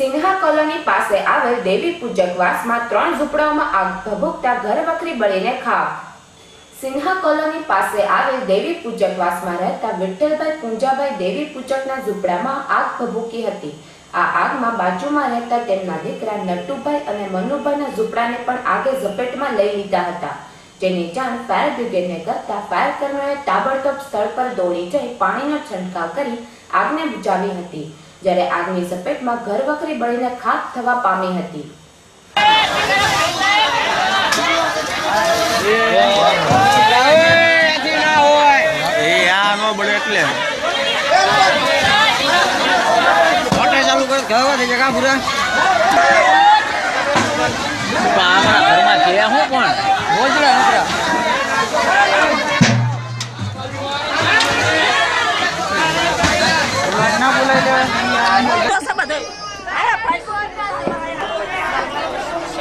Sinha colony પાસે આવેલ દેવી પૂજકવાસમાં ત્રણ ઝૂંપડાઓમાં આગ ભભૂકતા ઘર વખરી બળીને ખાખ સિન્હા કોલોની પાસે આવેલ દેવી પૂજકવાસમાં રહેતા વિઠ્ઠલભાઈ પૂંજાભાઈ દેવી પૂજકના ઝૂંપડામાં આગ ભભૂકી હતી. આ આગમાં બાજુમાં રહેતા તેમના દીકરા નટુભાઈ અને મનુભાઈના ઝૂંપડાને પણ આગે ઝપેટમાં લઈ લીધા હતા. જેની જાણ ફાયર બ્રિગેડને કરતા ફાયર કર્મીઓએ તાબડતોબ સ્થળ પર દોડી જઈ પાણીનો છંટકાવ કરી આગને બુજાવી હતી. જ્યારે આગની ઝપેટમાં ઘર વખરી બળીને ખાક થવા પામી હતી. ઘરમાં છે હું પણ? મોજરા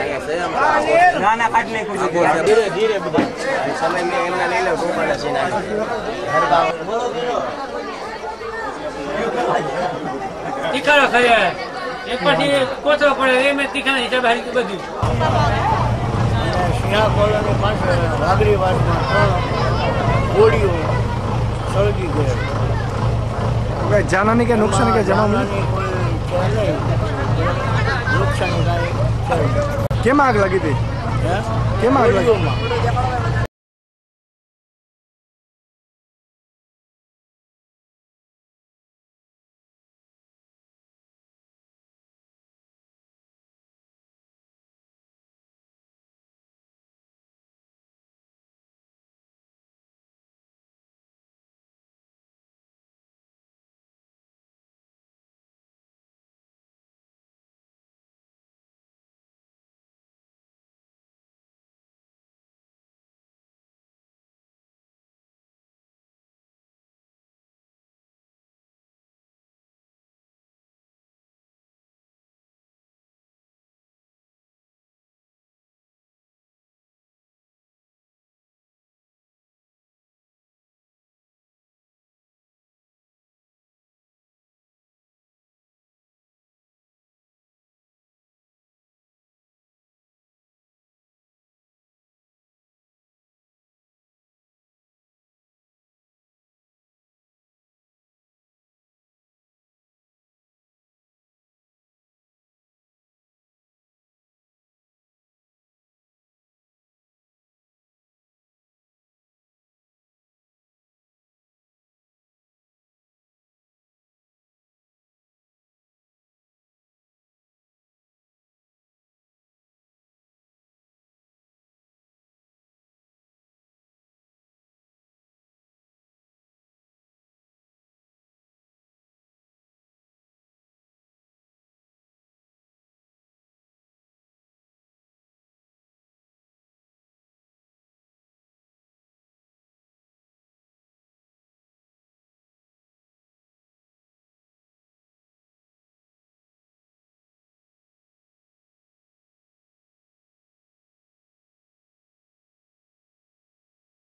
ના ના કાઢ નાખ્યું ધીરે ધીરે બધું સમય મેં એમના લઈ ટોપાના છે તીખાડો ખરે એક પછી કોથળો પડે એ મેં તીખાના હિસાબે હારી બધું. સિંહા કોલોની પાસે વાગરીવાસમાં ત્રણ ગોળીઓ સળગી ગઈ કઈ જાનહાની કે નુકસાન કે જણાવો નાની કોઈ છે નહીં નુકસાન કાંઈ. કેમ આગ લાગી હતી? કેમ આગ લાગી?